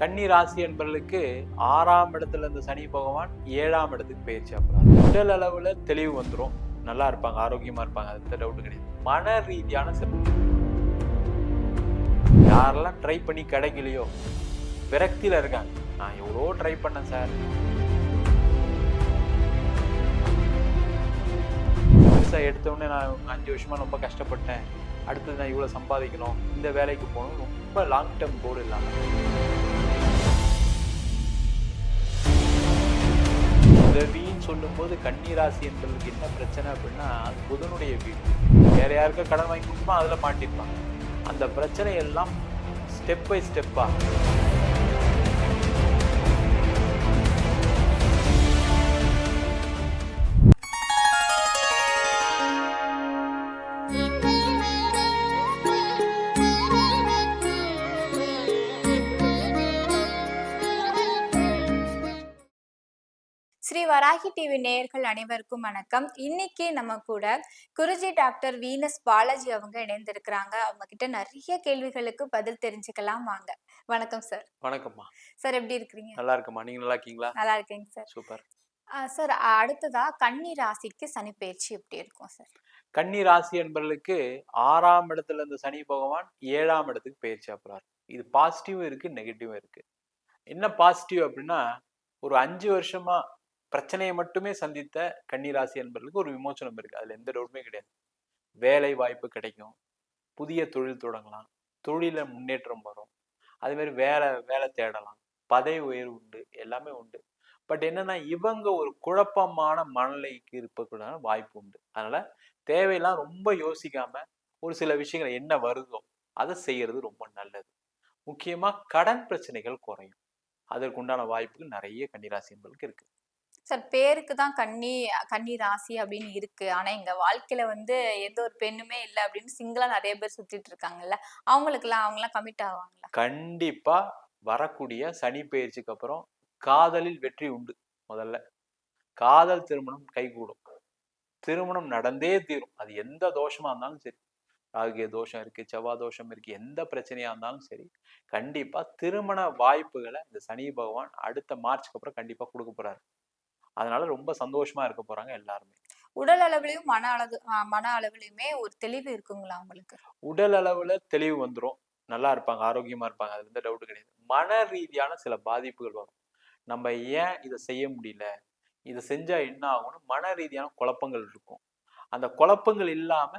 கன்னி ராசி என்பவர்களுக்கு ஆறாம் இடத்துல இருந்த சனி பகவான் ஏழாம் இடத்துக்கு பயிற்சி ஆகிறார் உடல் அளவுல தெளிவு வந்துடும் நல்லா இருப்பாங்க ஆரோக்கியமா இருப்பாங்க அது டவுட் கிடையாது. மன ரீதியான சிறப்பு யாரெல்லாம் ட்ரை பண்ணி கிடைக்கலையோ விரக்தியில இருக்காங்க. நான் எவ்வளோ ட்ரை பண்ணேன் சார் பெருசாக எடுத்தோடனே நான் அஞ்சு வருஷமா ரொம்ப கஷ்டப்பட்டேன். அடுத்தது நான் இவ்வளோ சம்பாதிக்கணும் இந்த வேலைக்கு போகணும். ரொம்ப லாங் டேர்ம் கோல் இல்லாமல் சொல்லும்போது கன்னிராசி என்பதற்கு என்ன பிரச்சனை அப்படின்னா அது புதனுடைய வீடு. வேற யாருக்கா கடன் வாங்கி கொடுக்குமோ அதில் மாட்டிப்பாங்க. அந்த பிரச்சனை எல்லாம் ஸ்டெப் பை ஸ்டெப்பாக ஸ்ரீ வராகி டிவி நேயர்கள் அனைவருக்கும் வணக்கம். இன்னைக்கு நம்ம கூட குருஜி டாக்டர் வீனஸ் பாலாஜி அவங்க இணைந்திருக்கிறாங்க. அவங்க கிட்ட நிறைய கேள்விகளுக்கு பதில் தெரிஞ்சுக்கலாம் வாங்க. வணக்கம் சார். வணக்கம்மா. சார் எப்படி இருக்கிறீங்க? நல்லா இருக்குமா நீங்க நல்லா இருக்கீங்களா? நல்லா இருக்கேங்க சார். சூப்பர். சார் அடுத்ததா கன்னி ராசிக்கு சனி பயிற்சி எப்படி இருக்கும் சார்? கன்னி ராசி என்பவர்களுக்கு ஆறாம் இடத்துல இருந்த சனி பகவான் ஏழாம் இடத்துக்கு பயிற்சி ஆகிறார் இது பாசிட்டிவும் இருக்கு நெகட்டிவும் இருக்கு. என்ன பாசிட்டிவ் அப்படின்னா ஒரு அஞ்சு வருஷமா பிரச்சனையை மட்டுமே சந்தித்த கன்னிராசி என்பவர்களுக்கு ஒரு விமோசனம் இருக்கு. அதுல எந்த டவுட்டுமே கிடையாது. வேலை வாய்ப்பு கிடைக்கும். புதிய தொழில் தொடங்கலாம். தொழில முன்னேற்றம் வரும். அதே மாதிரி வேலை வேலை தேடலாம். பதவி உயர்வு உண்டு. எல்லாமே உண்டு. பட் என்னன்னா இவங்க ஒரு குழப்பமான மனநிலைக்கு இருப்பதற்கான வாய்ப்பு உண்டு. அதனால தேவையெல்லாம் ரொம்ப யோசிக்காம ஒரு சில விஷயங்கள் என்ன வருதோ அதை செய்யறது ரொம்ப நல்லது. முக்கியமா கடன் பிரச்சனைகள் குறையும். அதற்குண்டான வாய்ப்புகள் நிறைய கன்னிராசி என்பதற்கு இருக்கு. சார் பேருக்கு தான் கன்னி கன்னி ராசி அப்படின்னு இருக்கு. ஆனா எங்க வாழ்க்கையில வந்து எந்த ஒரு பெண்ணுமே இல்லை அப்படின்னு சிங்கிளா நிறைய பேர் சுத்திட்டு இருக்காங்கல்ல. அவங்களுக்குலாம் அவங்களாம் கமிட் ஆவாங்களா? கண்டிப்பா வரக்கூடிய சனி பயிற்சிக்கு அப்புறம் காதலில் வெற்றி உண்டு முதல்ல. காதல் திருமணம் கைகூடும். திருமணம் நடந்தே தீரும். அது எந்த தோஷமா இருந்தாலும் சரி. ராகிய தோஷம் இருக்கு செவ்வாய் தோஷம் இருக்கு எந்த பிரச்சனையா இருந்தாலும் சரி. கண்டிப்பா திருமண வாய்ப்புகளை இந்த சனி பகவான் அடுத்த மார்ச்சுக்கு அப்புறம் கண்டிப்பா கொடுக்க போறாரு. அதனால ரொம்ப சந்தோஷமா இருக்க போறாங்க எல்லாருமே. உடல் அளவுலயும் மன அளவு மன அளவுலயுமே ஒரு தெளிவு இருக்குங்களா உங்களுக்கு? உடல் அளவுல தெளிவு வந்துடும் நல்லா இருப்பாங்க ஆரோக்கியமா இருப்பாங்க அதுல எந்த டவுட் கிடையாது. மன ரீதியான சில பாதிப்புகள் வரும். நம்ம ஏன் இதை செய்ய முடியல? இதை செஞ்சா என்ன ஆகும்னு மன ரீதியான குழப்பங்கள் இருக்கும். அந்த குழப்பங்கள் இல்லாம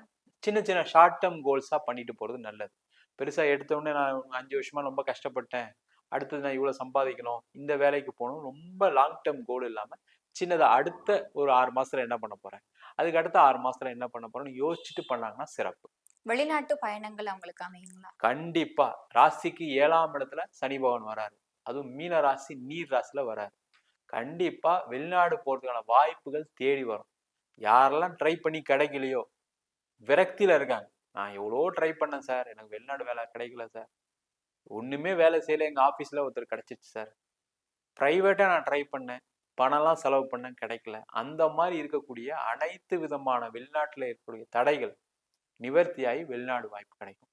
சின்ன சின்ன ஷார்ட் டேர்ம் கோல்ஸா பண்ணிட்டு போறது நல்லது. பெருசா எடுத்த உடனே நான் அஞ்சு வருஷமா ரொம்ப கஷ்டப்பட்டேன். அடுத்தது நான் இவ்வளவு சம்பாதிக்கணும் இந்த வேலைக்கு போகணும் ரொம்ப லாங் டேர்ம் கோல் இல்லாம சின்னதா அடுத்த ஒரு ஆறு மாசத்துல என்ன பண்ண போறேன்? அதுக்கு அடுத்த ஆறு மாசத்துல என்ன பண்ண போறேன்னு யோசிச்சுட்டு பண்ணாங்கன்னா சிறப்பு. வெளிநாட்டு பயணங்கள் அவங்களுக்கு அமையுங்களா? கண்டிப்பா. ராசிக்கு ஏழாம் இடத்துல சனி பகவான் வராரு. அதுவும் மீன ராசி நீர் ராசியில வராரு. கண்டிப்பா வெளிநாடு போறதுக்கான வாய்ப்புகள் தேடி வரும். யாரெல்லாம் ட்ரை பண்ணி கிடைக்கலையோ விரக்தியில இருக்காங்க. நான் எவ்வளோ ட்ரை பண்ணேன் சார் எனக்கு வெளிநாடு வேலை கிடைக்கல சார் ஒண்ணுமே வேலை செய்யல. எங்க ஆபீஸ்ல ஒருத்தர் கிடைச்சிச்சு சார் ப்ரைவேட்டா நான் ட்ரை பண்ணேன். பணம்லாம் செலவு பண்ண கிடைக்கல. அந்த மாதிரி இருக்கக்கூடிய அனைத்து விதமான வெளிநாட்டில் இருக்கக்கூடிய தடைகள் நிவர்த்தியாகி வெளிநாடு வாய்ப்பு கிடைக்கும்.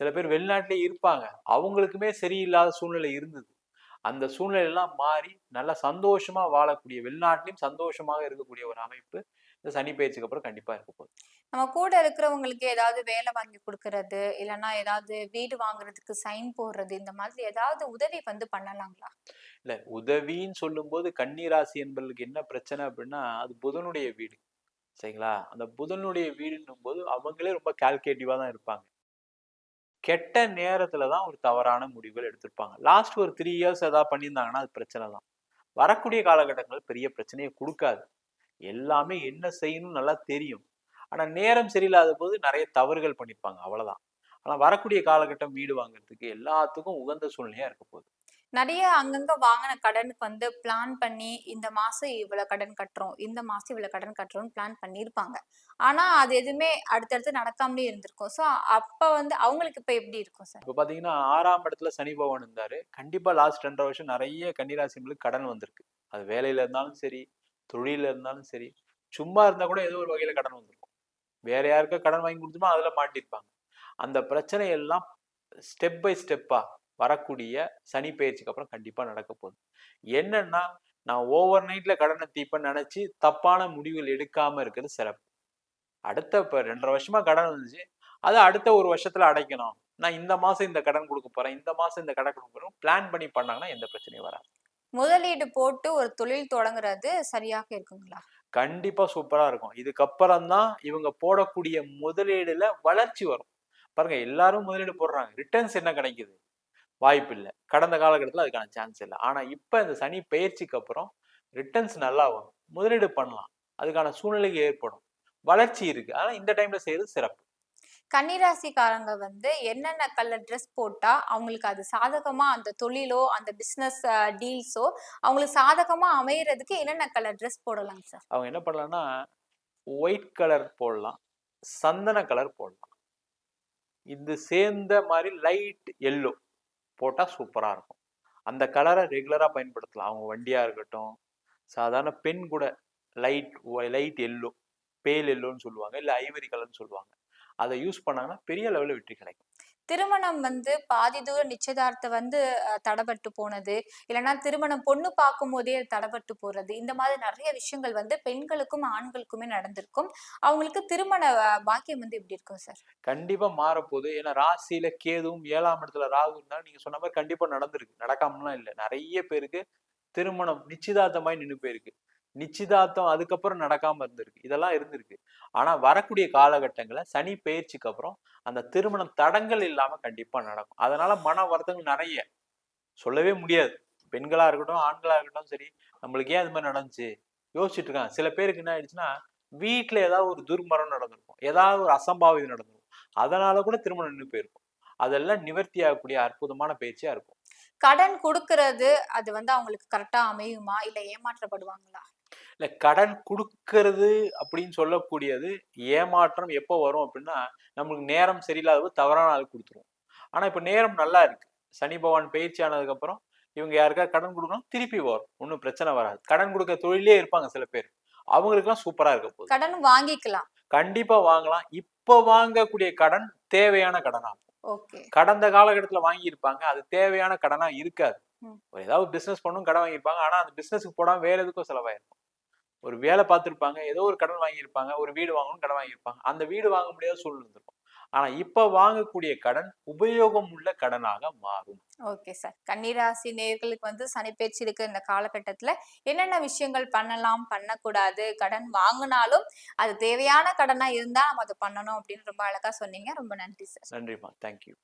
சில பேர் வெளிநாட்டிலே இருப்பாங்க. அவங்களுக்குமே சரியில்லாத சூழ்நிலை இருந்தது. அந்த சூழ்நிலையெல்லாம் மாறி நல்லா சந்தோஷமா வாழக்கூடிய வெளிநாட்டிலையும் சந்தோஷமாக இருக்கக்கூடிய ஒரு அமைப்பு இந்த சனி பயிற்சிக்கு அப்புறம் கண்டிப்பா இருக்க போகுது. நம்ம கூட இருக்கிறவங்களுக்கு ஏதாவது வேலை வாங்கி கொடுக்கறது இல்லைன்னா ஏதாவது வீடு வாங்குறதுக்கு சைன் போடுறது இந்த மாதிரி ஏதாவது உதவி வந்து பண்ணலாங்களா? இல்ல உதவின்னு சொல்லும்போது கன்னிராசி என்பதற்கு என்ன பிரச்சனை அப்படின்னா அது புதனுடைய வீடு. சரிங்களா? அந்த புதனுடைய வீடுன்னும் போது அவங்களே ரொம்ப கால்குலேட்டிவா தான் இருப்பாங்க. கெட்ட நேரத்துல தான் ஒரு தவறான முடிவுகள் எடுத்திருப்பாங்க. லாஸ்ட் ஒரு த்ரீ இயர்ஸ் ஏதாவது பண்ணியிருந்தாங்கன்னா அது பிரச்சனை தான். வரக்கூடிய காலகட்டங்கள் பெரிய பிரச்சனையை கொடுக்காது. எல்லாமே என்ன செய்யணும்னு நல்லா தெரியும். ஆனா நேரம் சரியில்லாத போது நிறைய தவறுகள் பண்ணியிருப்பாங்க அவ்வளவுதான். ஆனா வரக்கூடிய காலகட்டம் வீடு வாங்குறதுக்கு எல்லாத்துக்கும் உகந்த சூழ்நிலையா இருக்க போகுது. நிறைய அங்கங்க வாங்கின கடனுக்கு வந்து பிளான் பண்ணி இந்த மாசம் இவ்வளவு கடன் கட்டுறோம் இந்த மாசம் இவ்வளவு கடன் கட்டுறோம்னு பிளான் பண்ணியிருப்பாங்க. ஆனா அது எதுவுமே அடுத்தடுத்து நடக்காமலே இருந்திருக்கும். சோ அப்ப வந்து அவங்களுக்கு இப்ப எப்படி இருக்கும் சார் இப்போ பார்த்தீங்கன்னா ஆறாம் இடத்துல சனி பகவான் இருந்தாரு. கண்டிப்பா லாஸ்ட் ரெண்டரை வருஷம் நிறைய கன்னிராசிங்களுக்கு கடன் வந்திருக்கு. அது வேலையில இருந்தாலும் சரி தொழில இருந்தாலும் சரி சும்மா இருந்தால் கூட ஏதோ ஒரு வகையில் கடன் வந்திருக்கும் வேற யாருக்கா கடன் வாங்கி கொடுத்தோமோ அதில் மாட்டிருப்பாங்க. அந்த பிரச்சனை எல்லாம் ஸ்டெப் பை ஸ்டெப்பாக வரக்கூடிய சனி பயிற்சிக்கு அப்புறம் கண்டிப்பாக நடக்க போகுது. என்னன்னா நான் ஓவர் நைட்டில் கடனை தீப்பேன்னு நினச்சி தப்பான முடிவுகள் எடுக்காமல் இருக்கிறது சிறப்பு. அடுத்த இப்போ ரெண்டரை வருஷமாக கடன் வந்துச்சு. அதை அடுத்த ஒரு வருஷத்துல அடைக்கணும். நான் இந்த மாதம் இந்த கடன் கொடுக்க போகிறேன் இந்த மாதம் இந்த கடன் கொடுக்க போறேன் பிளான் பண்ணி பண்ணாங்கன்னா எந்த பிரச்சனையும் வராது. முதலீடு போட்டு ஒரு தொழில் தொடங்குறது சரியாக இருக்குங்களா? கண்டிப்பா சூப்பரா இருக்கும். இதுக்கப்புறம் தான் இவங்க போடக்கூடிய முதலீடுல வளர்ச்சி வரும். பாருங்க எல்லாரும் முதலீடு போடுறாங்க. ரிட்டர்ன்ஸ் என்ன கிடைக்குது? வாய்ப்பு இல்லை. கடந்த காலகட்டத்தில் அதுக்கான சான்ஸ் இல்லை. ஆனா இப்ப இந்த சனி பயிற்சிக்கு அப்புறம் ரிட்டர்ன்ஸ் நல்லா வரும். முதலீடு பண்ணலாம். அதுக்கான சூழ்நிலை ஏற்படும். வளர்ச்சி இருக்கு. ஆனா இந்த டைம்ல செய்யறது சிறப்பு. கன்னிராசிக்காரங்க வந்து என்னென்ன கலர் ட்ரெஸ் போட்டா அவங்களுக்கு அது சாதகமா அந்த தொழிலோ அந்த பிசினஸ் டீல்ஸோ அவங்களுக்கு சாதகமா அமையறதுக்கு என்னென்ன கலர் ட்ரெஸ் போடலாம் சார் அவங்க என்ன பண்ணலாம்னா ஒயிட் கலர் போடலாம் சந்தன கலர் போடலாம். இது சேர்ந்த மாதிரி லைட் எல்லோ போட்டால் சூப்பராக இருக்கும். அந்த கலரை ரெகுலராக பயன்படுத்தலாம். அவங்க வண்டியாக இருக்கட்டும் சாதாரண பெண் கூட லைட் லைட் எல்லோ பேல் எல்லோன்னு சொல்லுவாங்க இல்லை ஐவரி கலர்னு சொல்லுவாங்க. அதை யூஸ் பண்ணாங்கன்னா பெரிய லெவலில் வெற்றி கிடைக்கும். திருமணம் வந்து பாதி தூர நிச்சயதார்த்தம் வந்து அஹ், தடைபட்டு போனது. இல்லைன்னா திருமணம் பொண்ணு பார்க்கும் போதே அது தடைபட்டு போறது. இந்த மாதிரி நிறைய விஷயங்கள் வந்து பெண்களுக்கும் ஆண்களுக்குமே நடந்திருக்கும். அவங்களுக்கு திருமண பாக்கியம் வந்து எப்படி இருக்கும் சார்? கண்டிப்பா மாறப்போகுது. ஏன்னா ராசியில கேதுவும் ஏழாம் இடத்துல ராகு இருந்தாலும் நீங்க சொன்ன மாதிரி கண்டிப்பா நடந்திருக்கு. நடக்காமலாம் இல்லை. நிறைய பேருக்கு திருமணம் நிச்சயதார்த்தமாய் நின்று போயிருக்கு. நிச்சயதார்த்தம் அதுக்கப்புறம் நடக்காம இருந்திருக்கு. இதெல்லாம் இருந்திருக்கு. ஆனா வரக்கூடிய காலகட்டங்களில் சனி பயிற்சிக்கு அப்புறம் அந்த திருமணம் தடங்கள் இல்லாம கண்டிப்பா நடக்கும். அதனால மன வருத்தங்கள் நிறைய. சொல்லவே முடியாது. பெண்களா இருக்கட்டும் ஆண்களா இருக்கட்டும் சரி நம்மளுக்கு ஏன் அது மாதிரி நடந்துச்சு? யோசிச்சுட்டு இருக்காங்க. சில பேருக்கு என்ன ஆயிடுச்சுன்னா வீட்டுல ஏதாவது ஒரு துர்மரம் நடந்திருக்கும். ஏதாவது ஒரு அசம்பாவிதம் நடந்திருக்கும். அதனால கூட திருமணம் நின்று போயிருக்கும். அதெல்லாம் நிவர்த்தி ஆகக்கூடிய அற்புதமான பயிற்சியா இருக்கும். கடன் கொடுக்கறது அது வந்து அவங்களுக்கு கரெக்டா அமையுமா? இல்ல ஏமாற்றப்படுவாங்களா? இல்ல கடன் கொடுக்கறது அப்படின்னு சொல்லக்கூடியது ஏமாற்றம் எப்போ வரும் அப்படின்னா நம்மளுக்கு நேரம் சரியில்லாத தவறான ஆள் கொடுத்துருவோம் ஆனா இப்ப நேரம் நல்லா இருக்கு. சனி பகவான் பயிற்சி ஆனதுக்கு அப்புறம் இவங்க யாருக்காவது கடன் கொடுக்கணும் திருப்பி வரும். ஒன்றும் பிரச்சனை வராது. கடன் கொடுக்க தொழிலே இருப்பாங்க சில பேர். அவங்களுக்குலாம் சூப்பரா இருக்க போகுது. கடன் வாங்கிக்கலாம். கண்டிப்பா வாங்கலாம். இப்போ வாங்கக்கூடிய கடன் தேவையான கடனா? இருக்கும். ஓகே. கடந்த காலகட்டத்துல வாங்கியிருப்பாங்க. அது தேவையான கடனா இருக்காது. ஏதாவது பிசினஸ் பண்ணும் கடன் வாங்கியிருப்பாங்க. ஆனா அந்த பிசினஸ்க்கு போடாம வேற எதுக்கும் செலவாயிருக்கும். ஒரு வேலை பார்த்துருப்பாங்க ஏதோ ஒரு கடன் வாங்கியிருப்பாங்க ஒரு வீடு வாங்கணும் கடன் வாங்கியிருப்பாங்க. அந்த வீடு வாங்க முடியாத சூழ்நிலை இருந்திருக்கும் ஆனா இப்ப வாங்கக்கூடிய கடன் உபயோகம் உள்ள கடனாக மாறும். Okay sir. கன்னிராசி நேயர்களுக்கு வந்து சனிப்பேச்சு இருக்கிற இந்த காலகட்டத்துல. என்னென்ன விஷயங்கள் பண்ணலாம் பண்ணக்கூடாது கடன் வாங்கினாலும் அது தேவையான கடனா இருந்தா நம்ம அதை பண்ணணும் அப்படின்னு ரொம்ப அழகா சொன்னீங்க. ரொம்ப நன்றி சார். நன்றிமா தேங்க்யூ